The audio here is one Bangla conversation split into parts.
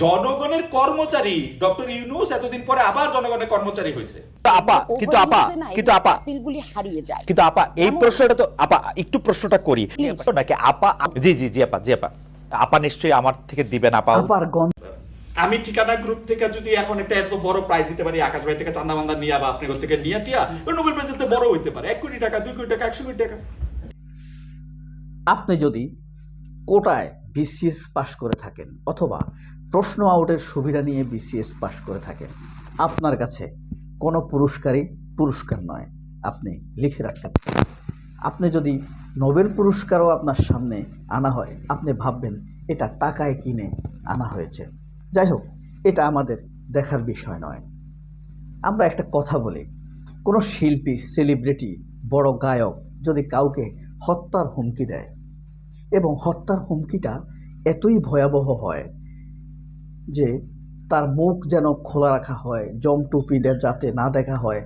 জনগণের কর্মচারী ডক্টর ইউনুস এতদিন পরে আবার জনগণের কর্মচারী হয়েছে। আপা কিন্তু আপা কিন্তু আপা আপিলগুলি হারিয়ে যায়। কিন্তু আপা এই প্রশ্নটা তো আপা একটু প্রশ্নটা করি। নাকি আপা জি জি জি আপা জি আপা। আপা নিশ্চয়ই আমার থেকে দিবেন আপা। আপার আমি ঠিকানা গ্রুপ থেকে যদি এখন একটা এত বড় প্রাইজ দিতে পারি আকাশ ভাই থেকে চান্দা মান্দা নিয়ে বা আপনি থেকে নিয়ে টিয়া নোবেল প্রাইজ দিতে বড় হইতে পারে। এক কোটি টাকা দুই কোটি টাকা একশো কোটি টাকা। আপনি যদি কোটায় বিসিএস পাশ করে থাকেন অথবা প্রশ্ন আউটের সুবিধা নিয়ে বিসিএস পাশ করে থাকেন। আপনার কাছে কোনো পুরস্কারই পুরস্কার নয়, আপনি লিখে রাখতে পারেন। আপনি যদি নোবেল পুরস্কারও আপনার সামনে আনা হয়, আপনি ভাববেন, এটা টাকায় কিনে আনা হয়েছে। যাই হোক, এটা আমাদের দেখার বিষয় নয়। আমরা একটা কথা বলি, কোনো শিল্পী সেলিব্রিটি বড় গায়ক যদি কাউকে হত্যার হুমকি দেয় এবং হত্যার হুমকিটা এতই ভয়াবহ হয় যে তার মুখ যেন খোলা রাখা হয়, জম টুপিদের যাতে না দেখা হয়,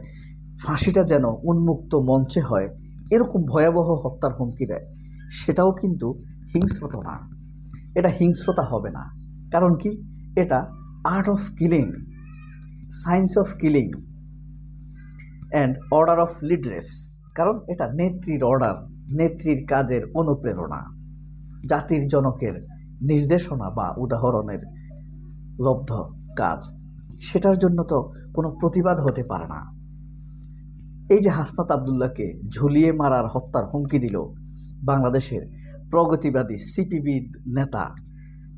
ফাঁসিটা যেন উন্মুক্ত মঞ্চে হয়, এরকম ভয়াবহ হত্যার হুমকি দেয়, সেটাও কিন্তু হিংস্রতা না। এটা হিংস্রতা হবে না। কারণ কি? এটা art of killing science of killing and order of leaders কারণ এটা নেত্রীর অর্ডার নেত্রীর কাজের অনুপ্রেরণা, জাতির জনকের নির্দেশনা বা উদাহরণের লব্ধ কাজ। সেটার জন্য তো কোনো প্রতিবাদ হতে পারে না। এই যে হাসনাত আবদুল্লাহকে ঝুলিয়ে মারার হত্যার হুমকি দিল বাংলাদেশের প্রগতিবাদী সিপিবি নেতা,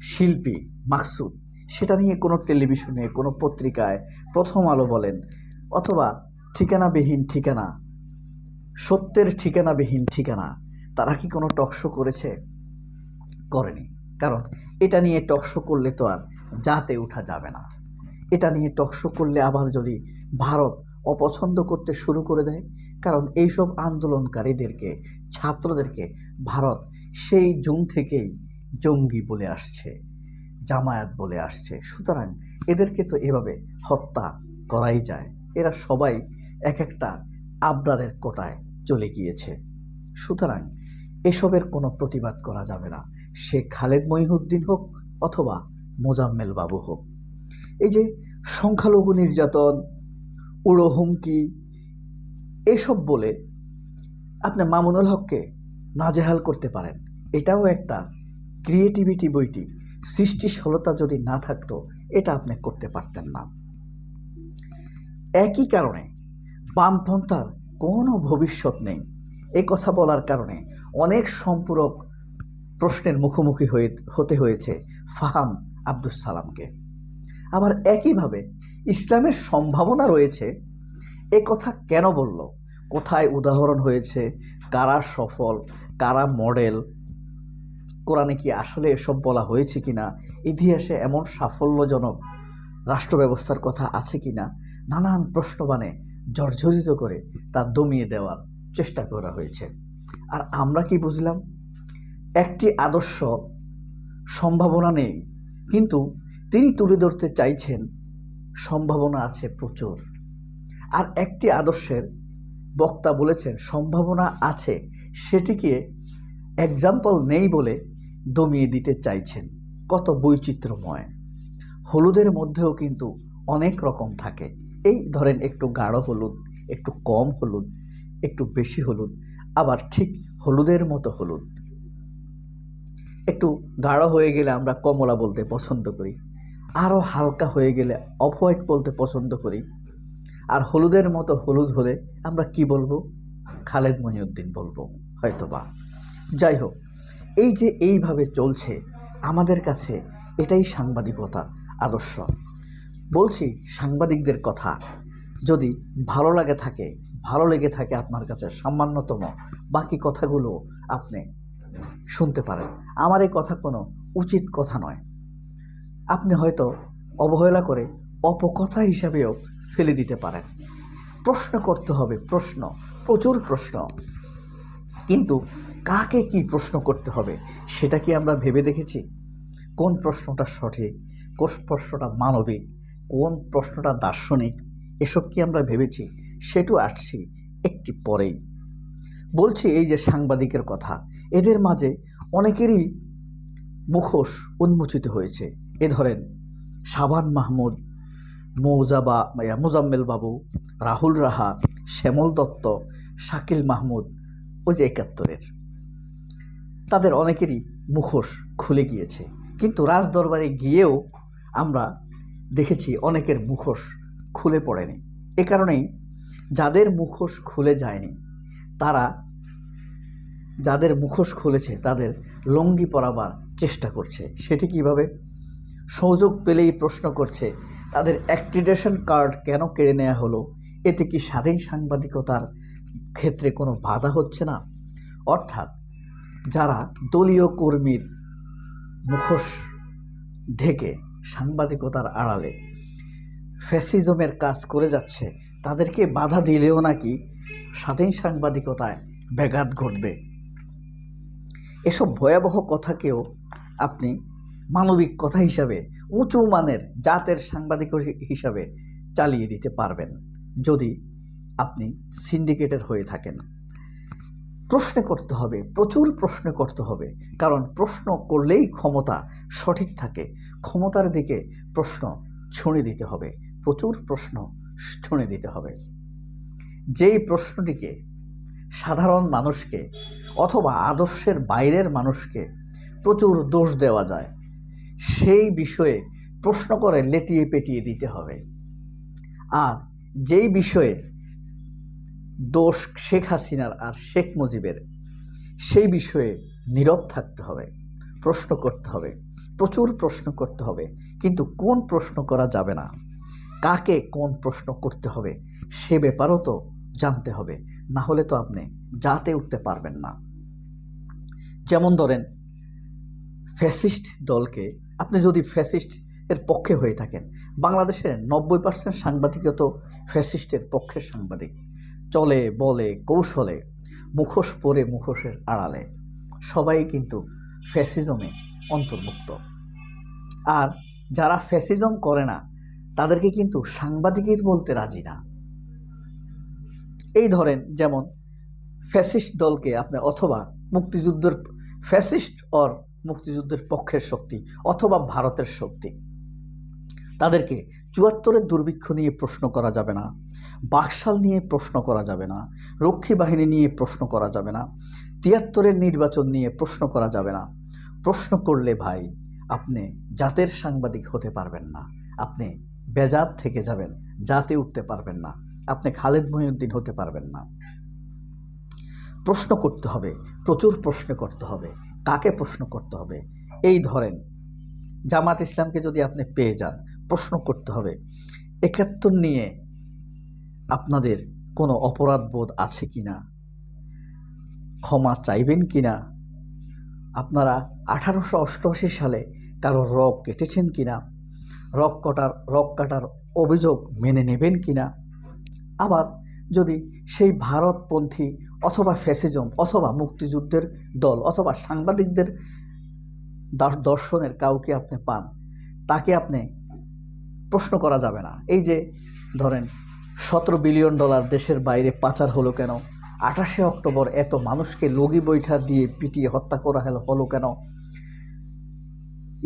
শিল্পী মাকসুদ, সেটা নিয়ে কোনো টেলিভিশনে, কোনো পত্রিকায় প্রথম আলো বলেন অথবা ঠিকানাবিহীন ঠিকানা, সত্যের ঠিকানাবিহীন ঠিকানা, তারা কি কোনো টকশো করেছে? করেনি। কারণ এটা নিয়ে টকশো করলে তো আর যাতে ওঠা যাবে না। এটা নিয়ে টকশো করলে আবার যদি ভারত অপছন্দ করতে শুরু করে দেয়, কারণ এইসব আন্দোলনকারীদেরকে, ছাত্রদেরকে ভারত সেই জুন থেকেই জঙ্গি বলে আসছে, জামায়াত বলে আসছে। সুতরাং এদেরকে তো এভাবে হত্যা করাই যায়। এরা সবাই এক একটা আবরারের কোটায় চলে গিয়েছে। সুতরাং এসবের কোনো প্রতিবাদ করা যাবে না। সে খালেদ মহিউদ্দিন হোক অথবা মোজাম্মেল বাবু হোক। এই যে সংখ্যালঘু নির্যাতন, উড়ো হুমকি, এসব বলে আপনি মামুনুল হককে নাজেহাল করতে পারেন। এটাও একটা ক্রিয়েটিভিটি বইটি, সৃষ্টিশীলতা যদি না থাকতো এটা আপনি করতে পারতেন না। একই কারণে বামপন্থার কোনো ভবিষ্যৎ নেই। এই কথা বলার কারণে অনেক সম্পূরক প্রশ্নের মুখোমুখি হয়ে, হতে হয়েছে ফাহাম আব্দুস সালামকে। আবার একইভাবে ইসলামের সম্ভাবনা রয়েছে, এ কথা কেন বলল? কোথায় উদাহরণ হয়েছে? কারা সফল? কারা মডেল? কোরআনে কি আসলে এসব বলা হয়েছে কি না ইতিহাসে এমন সাফল্যজনক রাষ্ট্র ব্যবস্থার কথা আছে কি না নানান প্রশ্নবাণে জর্জরিত করে তা দমিয়ে দেওয়ার চেষ্টা করা হয়েছে। আর আমরা কি বুঝলাম? একটি আদর্শ সম্ভাবনা নেই। কিন্তু তিনি তুলে ধরতে চাইছেন, সম্ভাবনা আছে প্রচুর। আর একটি আদর্শের বক্তা বলেছেন, সম্ভাবনা আছে, সেটিকে এক্সাম্পল নেই বলে দমিয়ে দিতে চাইছেন। কত বৈচিত্র্যময়। হলুদের মধ্যেও কিন্তু অনেক রকম থাকে। এই ধরেন একটু গাঢ় হলুদ, একটু কম হলুদ, একটু বেশি হলুদ, আবার ঠিক হলুদের মতো হলুদ। একটু গাঢ় হয়ে গেলে আমরা কমলা বলতে পছন্দ করি। আরও হালকা হয়ে গেলে অফ হোয়াইট বলতে পছন্দ করি। আর হলুদের মতো হলুদ হলে আমরা কি বলব? খালেদ মহিউদ্দিন বলব, হয়তোবা। যাই হোক, এই যে এইভাবে চলছে, আমাদের কাছে এটাই সাংবাদিকতার আদর্শ। বলছি সাংবাদিকদের কথা, যদি ভালো লাগে থাকে, ভালো লেগে থাকে আপনার কাছে সামান্যতম বাকি কথাগুলো আপনি শুনতে পারেন। আমার এই কথা কোনো উচিত কথা নয়। আপনি হয়তো অবহেলা করে অপকথা হিসাবেও ফেলে দিতে পারেন। প্রশ্ন করতে হবে, প্রশ্ন, প্রচুর প্রশ্ন। কিন্তু কাকে কি প্রশ্ন করতে হবে, সেটা কি আমরা ভেবে দেখেছি? কোন প্রশ্নটা সঠিক, কোন প্রশ্নটা মানবিক, কোন প্রশ্নটা দার্শনিক, এসব কি আমরা ভেবেছি? সেটু আসছি একটি পরেই। বলছি এই যে সাংবাদিকের কথা, এদের মাঝে অনেকেরই মুখোশ উন্মোচিত হয়েছে। এ ধরেন শাবান মাহমুদ মৌজাবা মুজাম্মেল বাবু, রাহুল রাহা, শ্যামল দত্ত, শাকিল মাহমুদ, ওই যে একাত্তরের। তাদের অনেকেরই মুখোশ খুলে গিয়েছে। কিন্তু রাজদরবারে গিয়েও আমরা দেখেছি অনেকের মুখোশ খুলে পড়েনি। এ কারণেই যাদের মুখোশ খুলে যায়নি তারা যাদের মুখোশ খুলেছে, তাদের লঙ্গি পরাবার চেষ্টা করছে। সেটি কীভাবে? সুযোগ পেলেই প্রশ্ন করছে, তাদের অ্যাক্রিডেশন কার্ড কেন কেড়ে নেওয়া হলো? এতে কি স্বাধীন সাংবাদিকতার ক্ষেত্রে কোনো বাধা হচ্ছে না? অর্থাৎ, যারা দলীয় কর্মীর মুখোশ ঢেকে সাংবাদিকতার আড়ালে ফ্যাসিজমের কাজ করে যাচ্ছে, তাদেরকে বাধা দিলেও নাকি স্বাধীন সাংবাদিকতায় ব্যাঘাত ঘটবে। এসব ভয়াবহ কথাকেও আপনি মানবিক কথা হিসাবে, উঁচু মানের জাতের সাংবাদিক হিসাবে চালিয়ে দিতে পারবেন, যদি আপনি সিন্ডিকেটের হয়ে থাকেন। প্রশ্ন করতে হবে, প্রচুর প্রশ্ন করতে হবে, কারণ প্রশ্ন করলেই ক্ষমতা সঠিক থাকে। ক্ষমতার দিকে প্রশ্ন ছুঁড়ে দিতে হবে, প্রচুর প্রশ্ন ছুঁড়ে দিতে হবে। যেই প্রশ্নটিকে সাধারণ মানুষকে অথবা আদর্শের বাইরের মানুষকে প্রচুর দোষ দেওয়া যায়, সেই বিষয়ে প্রশ্ন করে লেটিয়ে পেটিয়ে দিতে হবে। আর যেই বিষয়ে দোষ শেখ হাসিনার আর শেখ মুজিবের, সেই বিষয়ে নীরব থাকতে হবে, প্রশ্ন করতে হবে, প্রচুর প্রশ্ন করতে হবে। কিন্তু কোন প্রশ্ন করা যাবে না? কাকে কোন প্রশ্ন করতে হবে? সে ব্যাপারও তো জানতে হবে। না হলে তো আপনি যাতে উঠতে পারবেন না। যেমন ধরেন, ফ্যাসিস্ট দলকে আপনি যদি ফ্যাসিস্ট এর পক্ষে হয়ে থাকেন বাংলাদেশের নব্বই পার্সেন্ট সাংবাদিকও তো ফ্যাসিস্টের পক্ষের সাংবাদিক। চলে, বলে, কৌশলে, মুখোশ পরে মুখোশের আড়ালে। সবাই কিন্তু ফ্যাসিজমে অন্তর্ভুক্ত। আর যারা ফ্যাসিজম করে না, তাদেরকে কিন্তু সাংবাদিকের বলতে রাজি না। এই ধরেন, যেমন ফ্যাসিস্ট দলকে আপনি অথবা মুক্তিযুদ্ধের, ফ্যাসিস্ট অর মুক্তিযুদ্ধের পক্ষের শক্তি অথবা ভারতের শক্তি। তাদেরকে চুয়াত্তরের দুর্ভিক্ষ নিয়ে প্রশ্ন করা যাবে না, বাকশাল নিয়ে প্রশ্ন করা যাবে না, রক্ষী বাহিনী নিয়ে প্রশ্ন করা যাবে না, তিয়াত্তরের নির্বাচন নিয়ে প্রশ্ন করা যাবে না। প্রশ্ন করলে ভাই, আপনি জাতের সাংবাদিক হতে পারবেন না, আপনি বেজাত থেকে যাবেন, জাতে উঠতে পারবেন না। আপনি খালেদ মহিউদ্দিন হতে পারবেন না। প্রশ্ন করতে হবে, প্রচুর প্রশ্ন করতে হবে, কাকে প্রশ্ন করতে হবে? এই ধরেন, জামাত ইসলামকে যদি আপনি পেয়ে যান, প্রশ্ন করতে হবে, একাত্তর নিয়ে আপনাদের কোনো অপরাধ বোধ আছে কি না ক্ষমা চাইবেন কি না আপনারা আঠারোশো অষ্টআশি সালে কারও রগ কেটেছেন কি না রক কাটার রক কাটার অভিযোগ মেনে নেবেন কি না আবার যদি সেই ভারতপন্থী অথবা ফ্যাসিজম অথবা মুক্তিযুদ্ধের দল অথবা সাংবাদিকদের দর্শনের কাউকে আপনি পান, তাকে আপনি প্রশ্ন করা যাবে না। এই যে ধরেন, সতেরো বিলিয়ন ডলার দেশের বাইরে পাচার হলো কেন? আঠাশে অক্টোবর এত মানুষকে লগি বৈঠা দিয়ে পিটিয়ে হত্যা করা হলো হলো কেন?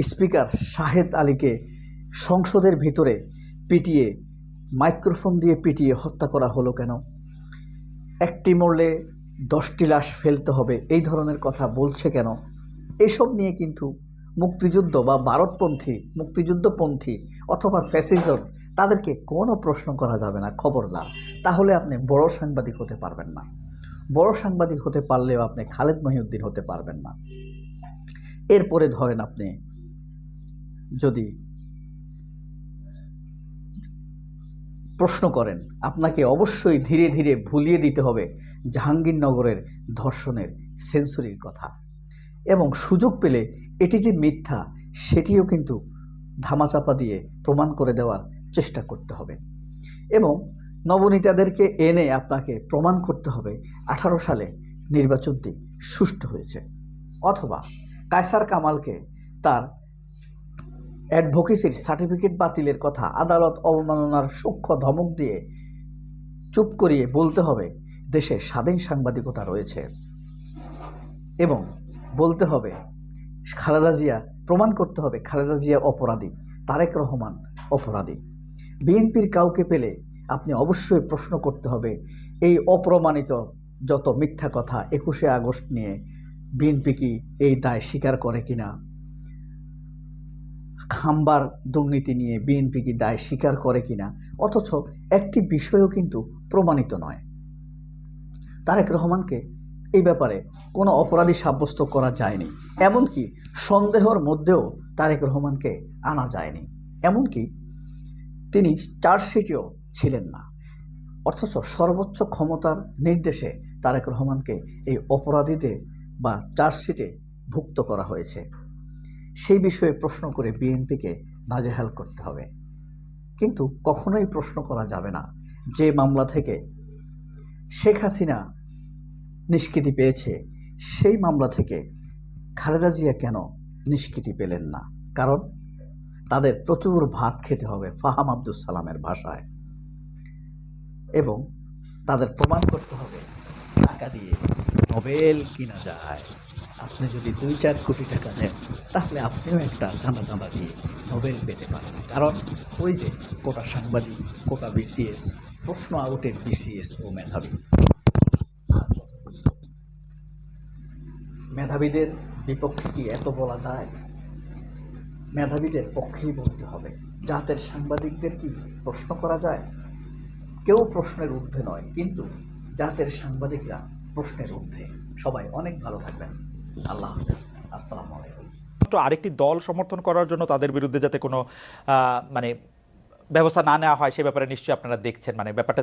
স্পিকার শাহেদ আলীকে সংসদের ভিতরে পিটিয়ে মাইক্রোফোন দিয়ে পিটিয়ে হত্যা করা হলো কেন? একটি মরলে দশটি লাশ ফেলতে হবে, এই ধরনের কথা বলছে কেন? এসব নিয়ে কিন্তু মুক্তিযুদ্ধ বা ভারতপন্থী, মুক্তিযুদ্ধপন্থী অথবা ফ্যাসিজম তাদেরকে কোনো প্রশ্ন করা যাবে না খবরদার তাহলে আপনি বড় সাংবাদিক হতে পারবেন না। বড় সাংবাদিক হতে পারলেও আপনি খালেদ মহিউদ্দিন হতে পারবেন না। এরপরে ধরেন আপনি যদি প্রশ্ন করেন, আপনাকে অবশ্যই ধীরে ধীরে ভুলিয়ে দিতে হবে জাহাঙ্গীরনগরের ধর্ষণের সেঞ্চুরির কথা। এবং সুযোগ পেলে এটি যে মিথ্যা, সেটিও কিন্তু ধামাচাপা দিয়ে প্রমাণ করে দেওয়ার চেষ্টা করতে হবে। এবং নবনীতাদেরকে এনে আপনাকে প্রমাণ করতে হবে, আঠারো সালে নির্বাচনটি সুষ্ঠু হয়েছে। অথবা কায়সার কামালকে তার অ্যাডভোকেসির সার্টিফিকেট বাতিলের কথা আদালত অবমাননার সূক্ষ্ম ধমক দিয়ে চুপ করিয়ে বলতে হবে দেশে স্বাধীন সাংবাদিকতা রয়েছে। এবং বলতে হবে, খালেদা জিয়া, প্রমাণ করতে হবে খালেদা জিয়া অপরাধী, তারেক রহমান অপরাধী। বিএনপির কাউকে পেলে আপনি অবশ্যই প্রশ্ন করতে হবে, এই অপ্রমাণিত যত মিথ্যা কথা একুশে আগস্ট নিয়ে বিএনপি কি এই দায় স্বীকার করে কিনা? খাম্বার দুর্নীতি নিয়ে বিএনপি কি দায় স্বীকার করে কিনা? অথচ একটি বিষয়ও কিন্তু প্রমাণিত নয়। তারেক রহমানকে এই ব্যাপারে কোনো অপরাধী সাব্যস্ত করা যায়নি। এমনকি সন্দেহর মধ্যেও তারেক রহমানকে আনা যায়নি। এমনকি তিনি চার্জশিটেও ছিলেন না। অথচ সর্বোচ্চ ক্ষমতার নির্দেশে তারেক রহমানকে এই অপরাধীদের বা চার্জশিটে ভুক্ত করা হয়েছে। সেই বিষয়ে প্রশ্ন করে বিএনপিকে নাজেহাল করতে হবে। কিন্তু কখনোই প্রশ্ন করা যাবে না যে মামলা থেকে শেখ হাসিনা নিষ্কৃতি পেয়েছে, সেই মামলা থেকে খালেদা জিয়া কেন নিষ্কৃতি পেলেন না? কারণ তাদের প্রচুর ভাত খেতে হবে ফাহাম আব্দুল সালামের ভাষায়। এবং তাদের প্রমাণ করতে হবে টাকা দিয়ে নোবেল কিনা যায়। আপনি যদি দুই চার কোটি টাকা দেন তাহলে আপনিও একটা চাঁদা চাঁদা দিয়ে নোবেল পেতে পারেন কারণ ওই যে কোটা সাংবাদিক, কোটা বিসিএস, প্রশ্ন আউটের বিসিএস ও মেধাবী। মেধাবীদের বিপক্ষে কি এত বলা যায়? মেধাবীদের পক্ষেই বলতে হবে। জাতের সাংবাদিকদের কি প্রশ্ন করা যায়? কেউ প্রশ্নের ঊর্ধ্বে নয়, কিন্তু জাতের সাংবাদিকরা প্রশ্নের ঊর্ধ্বে। সবাই অনেক ভালো থাকবেন। আল্লাহ হাফেজ আলাইকুম। আরেকটি দল সমর্থন করার জন্য তাদের বিরুদ্ধে যাতে কোনো মানে ব্যবস্থা না নেওয়া হয়, সে ব্যাপারে নিশ্চয়ই আপনারা দেখছেন মানে ব্যাপারটা